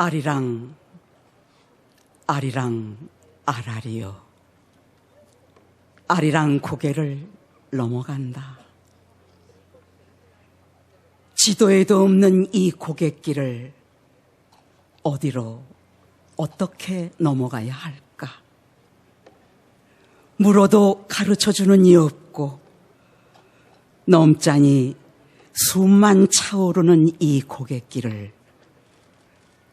아리랑 아리랑 아라리요 아리랑 고개를 넘어간다. 지도에도 없는 이 고갯길을 어디로 어떻게 넘어가야 할까? 물어도 가르쳐 주는 이 없고 넘자니 숨만 차오르는 이 고갯길을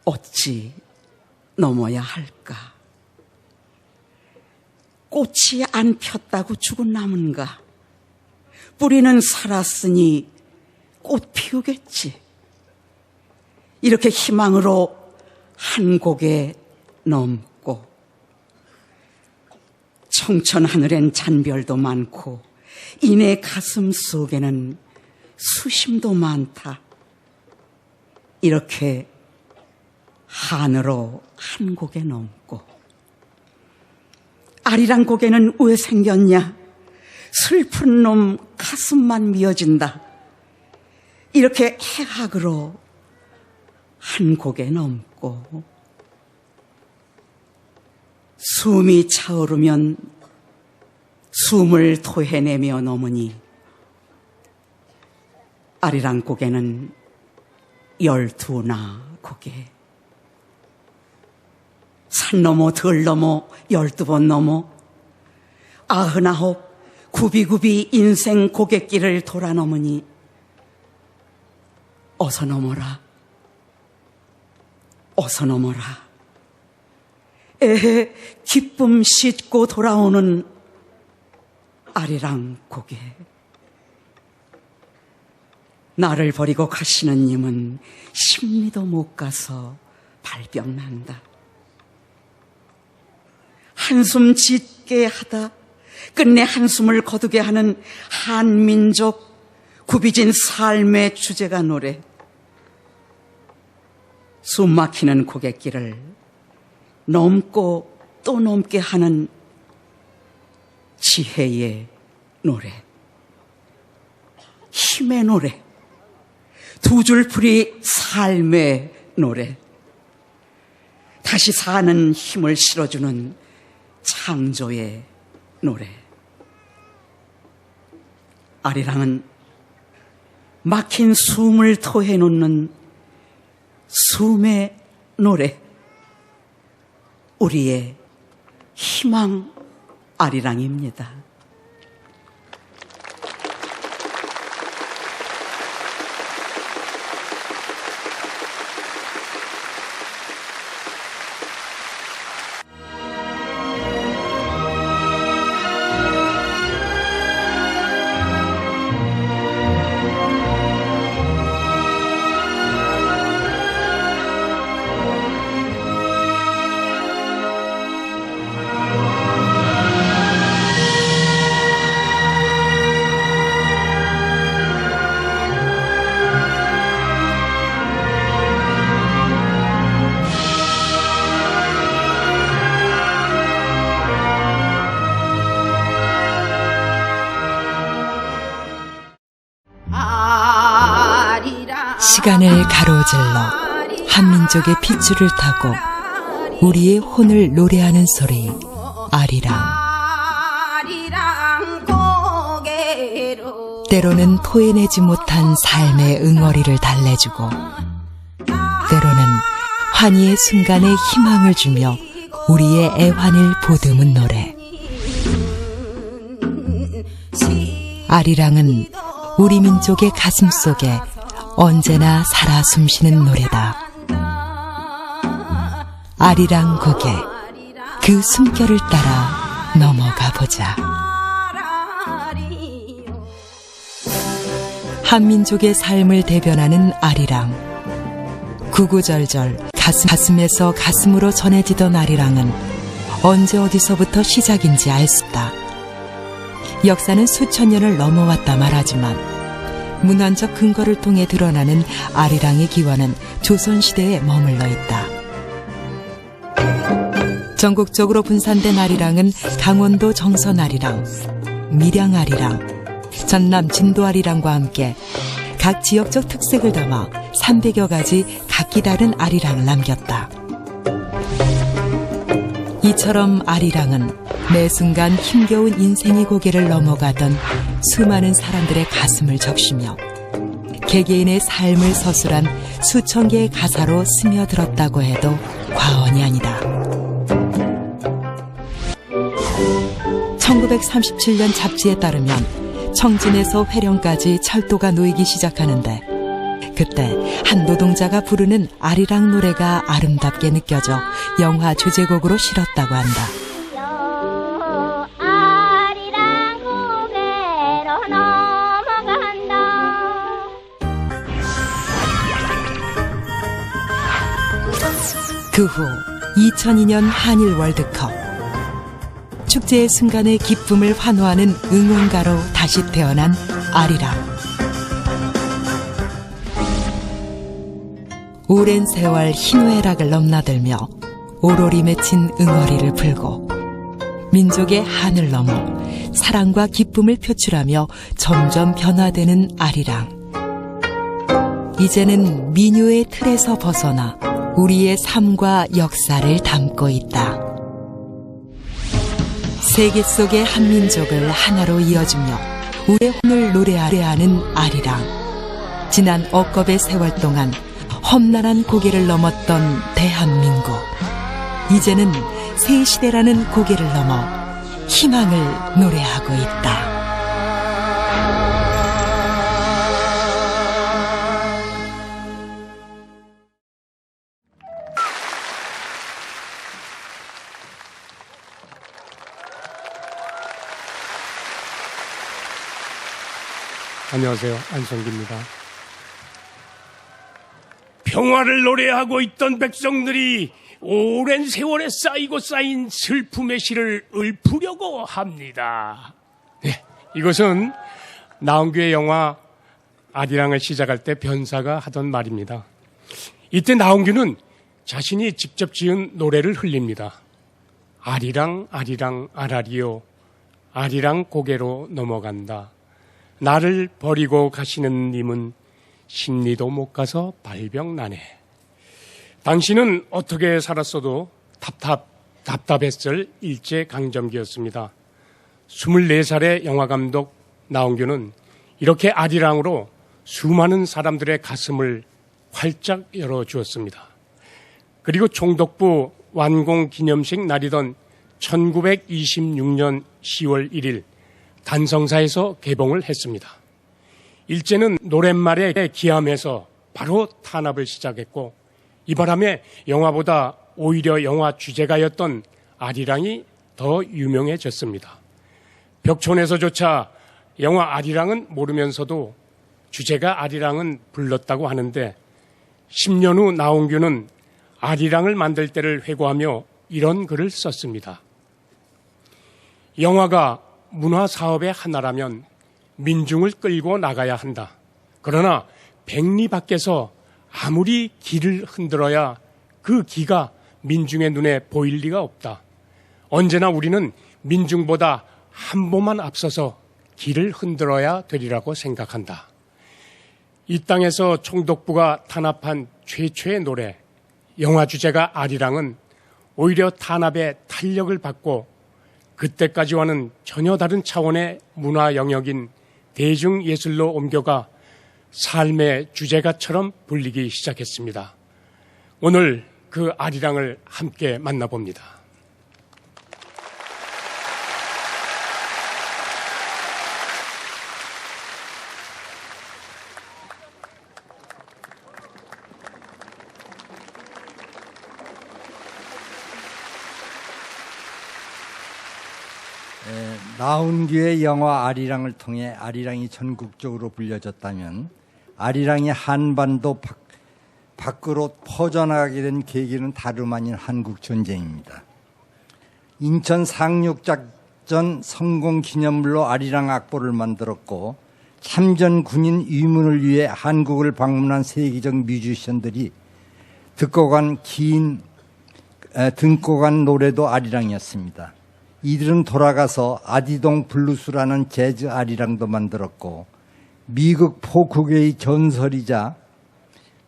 어찌 넘어야 할까? 꽃이 안 폈다고 죽은 나무인가? 뿌리는 살았으니 꽃 피우겠지. 이렇게 희망으로 한 곡에 넘고 청천 하늘엔 잔별도 많고 이내 가슴 속에는 수심도 많다. 이렇게 한으로 한 곡에 넘고 아리랑 고개는 왜 생겼냐? 슬픈 놈 가슴만 미어진다. 이렇게 해학으로 한 곡에 넘고 숨이 차오르면 숨을 토해내며 넘으니 아리랑 고개는 열두나 고개 산 넘어 덜 넘어 열두 번 넘어. 아흔아홉 구비구비 인생 고갯길을 돌아 넘으니 어서 넘어라. 어서 넘어라. 에헤 기쁨 싣고 돌아오는 아리랑 고개. 나를 버리고 가시는 님은 심리도 못 가서 발병 난다. 한숨 짓게 하다 끝내 한숨을 거두게 하는 한민족 구비진 삶의 주제가 노래. 숨 막히는 고갯길을 넘고 또 넘게 하는 지혜의 노래. 힘의 노래. 두 줄풀이 삶의 노래. 다시 사는 힘을 실어주는 창조의 노래. 아리랑은 막힌 숨을 토해 놓는 숨의 노래. 우리의 희망 아리랑입니다. 시간을 가로질러 한민족의 핏줄을 타고 우리의 혼을 노래하는 소리 아리랑. 때로는 토해내지 못한 삶의 응어리를 달래주고 때로는 환희의 순간에 희망을 주며 우리의 애환을 보듬은 노래. 아리랑은 우리 민족의 가슴 속에 언제나 살아 숨쉬는 노래다. 아리랑 고개 그 숨결을 따라 넘어가 보자. 한민족의 삶을 대변하는 아리랑. 구구절절 가슴, 가슴에서 가슴으로 전해지던 아리랑은 언제 어디서부터 시작인지 알수 없다. 역사는 수천 년을 넘어왔다 말하지만 문화적 근거를 통해 드러나는 아리랑의 기원은 조선시대에 머물러 있다. 전국적으로 분산된 아리랑은 강원도 정선 아리랑, 밀양 아리랑, 전남 진도 아리랑과 함께 각 지역적 특색을 담아 300여 가지 각기 다른 아리랑을 남겼다. 이처럼 아리랑은 매 순간 힘겨운 인생의 고개를 넘어가던 수많은 사람들의 가슴을 적시며 개개인의 삶을 서술한 수천 개의 가사로 스며들었다고 해도 과언이 아니다. 1937년 잡지에 따르면 청진에서 회령까지 철도가 놓이기 시작하는데 그때 한 노동자가 부르는 아리랑 노래가 아름답게 느껴져 영화 주제곡으로 실었다고 한다. 그 후 2002년 한일 월드컵. 축제의 순간의 기쁨을 환호하는 응원가로 다시 태어난 아리랑. 오랜 세월 희노애락을 넘나들며 오로리 맺힌 응어리를 불고 민족의 한을 넘어 사랑과 기쁨을 표출하며 점점 변화되는 아리랑 이제는 민요의 틀에서 벗어나 우리의 삶과 역사를 담고 있다. 세계 속의 한 민족을 하나로 이어주며 우리의 혼을 노래하려 하는 아리랑. 지난 억겁의 세월 동안 험난한 고개를 넘었던 대한민국. 이제는 새 시대라는 고개를 넘어 희망을 노래하고 있다. 안녕하세요. 안성기입니다. 평화를 노래하고 있던 백성들이 오랜 세월에 쌓이고 쌓인 슬픔의 시를 읊으려고 합니다. 네, 이것은 나온규의 영화 아리랑을 시작할 때 변사가 하던 말입니다. 이때 나온규는 자신이 직접 지은 노래를 흘립니다. 아리랑 아리랑 아라리요 아리랑 고개로 넘어간다. 나를 버리고 가시는 님은 심리도 못 가서 발병 나네. 당신은 어떻게 살았어도 답답, 답답했을 일제 강점기였습니다. 24살의 영화감독 나온규는 이렇게 아리랑으로 수많은 사람들의 가슴을 활짝 열어주었습니다. 그리고 총독부 완공 기념식 날이던 1926년 10월 1일 단성사에서 개봉을 했습니다. 일제는 노랫말에 기함해서 바로 탄압을 시작했고 이 바람에 영화보다 오히려 영화 주제가였던 아리랑이 더 유명해졌습니다. 벽촌에서조차 영화 아리랑은 모르면서도 주제가 아리랑은 불렀다고 하는데 10년 후 나온규는 아리랑을 만들 때를 회고하며 이런 글을 썼습니다. 영화가 문화 사업의 하나라면 민중을 끌고 나가야 한다. 그러나 백리 밖에서 아무리 기를 흔들어야 그 기가 민중의 눈에 보일 리가 없다. 언제나 우리는 민중보다 한 보만 앞서서 기를 흔들어야 되리라고 생각한다. 이 땅에서 총독부가 탄압한 최초의 노래, 영화 주제가 아리랑은 오히려 탄압의 탄력을 받고 그때까지와는 전혀 다른 차원의 문화 영역인 대중예술로 옮겨가 삶의 주제가처럼 불리기 시작했습니다. 오늘 그 아리랑을 함께 만나봅니다. 나훈규의 영화 아리랑을 통해 아리랑이 전국적으로 불려졌다면 아리랑이 한반도 밖, 밖으로 퍼져나가게 된 계기는 다름 아닌 한국 전쟁입니다. 인천 상륙작전 성공 기념물로 아리랑 악보를 만들었고 참전 군인 위문을 위해 한국을 방문한 세계적 뮤지션들이 듣고 간 긴, 에, 듣고 간 노래도 아리랑이었습니다. 이들은 돌아가서 아디동 블루스라는 재즈 아리랑도 만들었고 미국 포크계의 전설이자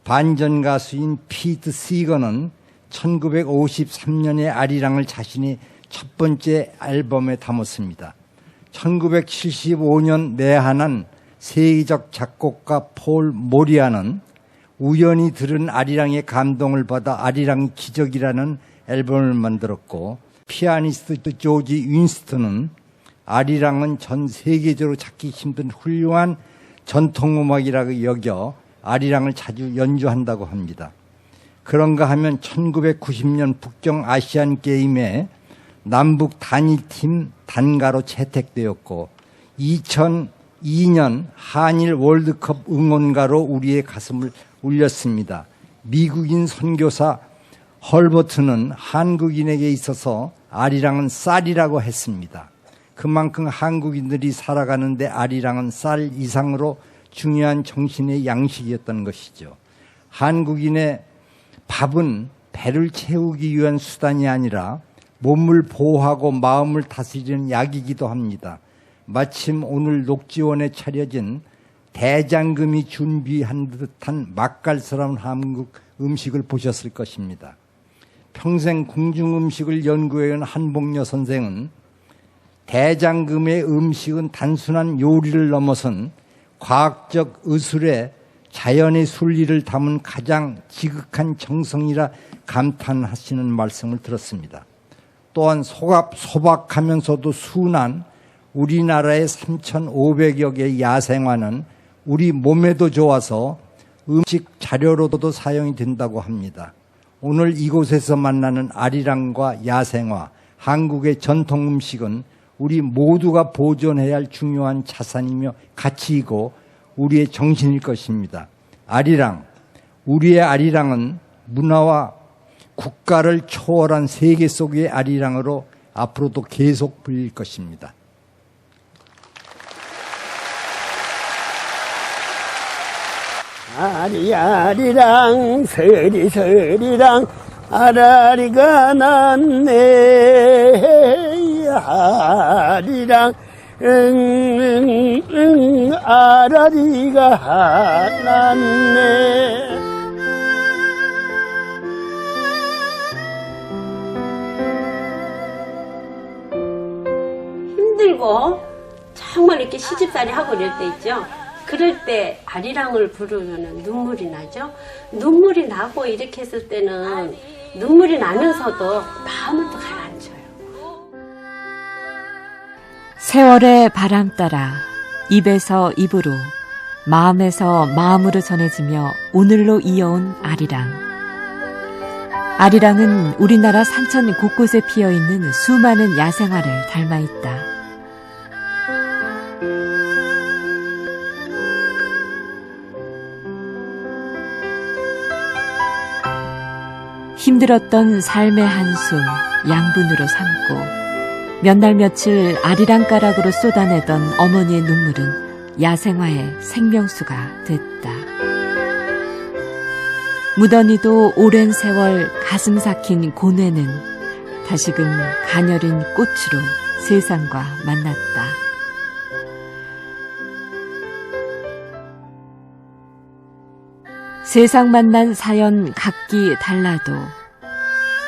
반전 가수인 피트 시거는 1953년에 아리랑을 자신의 첫 번째 앨범에 담았습니다. 1975년 내한한 세계적 작곡가 폴 모리아는 우연히 들은 아리랑의 감동을 받아 아리랑 기적이라는 앨범을 만들었고 피아니스트 조지 윈스턴은 아리랑은 전 세계적으로 찾기 힘든 훌륭한 전통음악이라고 여겨 아리랑을 자주 연주한다고 합니다. 그런가 하면 1990년 북경 아시안 게임에 남북 단일팀 단가로 채택되었고 2002년 한일 월드컵 응원가로 우리의 가슴을 울렸습니다. 미국인 선교사 헐버트는 한국인에게 있어서 아리랑은 쌀이라고 했습니다. 그만큼 한국인들이 살아가는데 아리랑은 쌀 이상으로 중요한 정신의 양식이었던 것이죠. 한국인의 밥은 배를 채우기 위한 수단이 아니라 몸을 보호하고 마음을 다스리는 약이기도 합니다. 마침 오늘 녹지원에 차려진 대장금이 준비한 듯한 맛깔스러운 한국 음식을 보셨을 것입니다. 평생 궁중 음식을 연구해온 한복녀 선생은 대장금의 음식은 단순한 요리를 넘어선 과학적 의술에 자연의 순리를 담은 가장 지극한 정성이라 감탄하시는 말씀을 들었습니다. 또한 소갑, 소박하면서도 순한 우리나라의 3,500여 개의 야생화는 우리 몸에도 좋아서 음식 자료로도 사용이 된다고 합니다. 오늘 이곳에서 만나는 아리랑과 야생화, 한국의 전통 음식은 우리 모두가 보존해야 할 중요한 자산이며 가치이고 우리의 정신일 것입니다. 아리랑, 우리의 아리랑은 문화와 국가를 초월한 세계 속의 아리랑으로 앞으로도 계속 불릴 것입니다. 아리아리랑 서리서리랑 아라리가 났네 아리랑 응, 응, 응, 아라리가 났네 힘들고 정말 이렇게 시집살이 하고 이럴 때 있죠. 그럴 때 아리랑을 부르면 눈물이 나죠. 눈물이 나고 이렇게 했을 때는 눈물이 나면서도 마음은 또 가라앉혀요. 세월의 바람 따라 입에서 입으로 마음에서 마음으로 전해지며 오늘로 이어온 아리랑. 아리랑은 우리나라 산천 곳곳에 피어 있는 수많은 야생화를 닮아 있다. 힘들었던 삶의 한숨 양분으로 삼고 몇 날 며칠 아리랑 가락으로 쏟아내던 어머니의 눈물은 야생화의 생명수가 됐다. 무더니도 오랜 세월 가슴 삭힌 고뇌는 다시금 가녀린 꽃으로 세상과 만났다. 세상 만난 사연 각기 달라도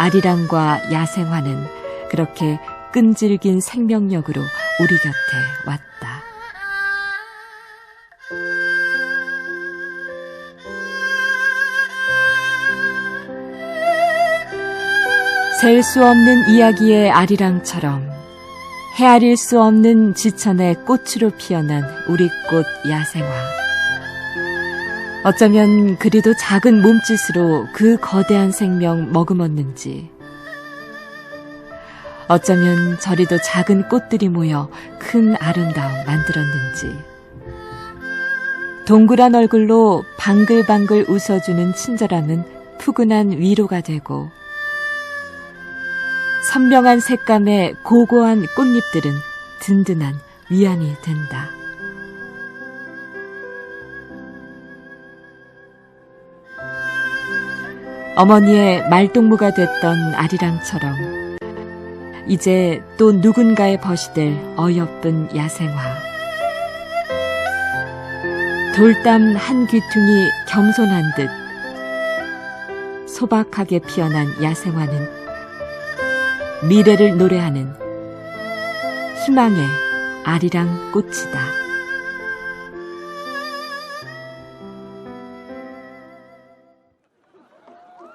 아리랑과 야생화는 그렇게 끈질긴 생명력으로 우리 곁에 왔다. 셀 수 없는 이야기의 아리랑처럼 헤아릴 수 없는 지천의 꽃으로 피어난 우리 꽃 야생화. 어쩌면 그리도 작은 몸짓으로 그 거대한 생명 머금었는지, 어쩌면 저리도 작은 꽃들이 모여 큰 아름다움 만들었는지, 동그란 얼굴로 방글방글 웃어주는 친절함은 푸근한 위로가 되고, 선명한 색감의 고고한 꽃잎들은 든든한 위안이 된다. 어머니의 말동무가 됐던 아리랑처럼 이제 또 누군가의 벗이 될 어여쁜 야생화. 돌담 한 귀퉁이 겸손한 듯 소박하게 피어난 야생화는 미래를 노래하는 희망의 아리랑 꽃이다.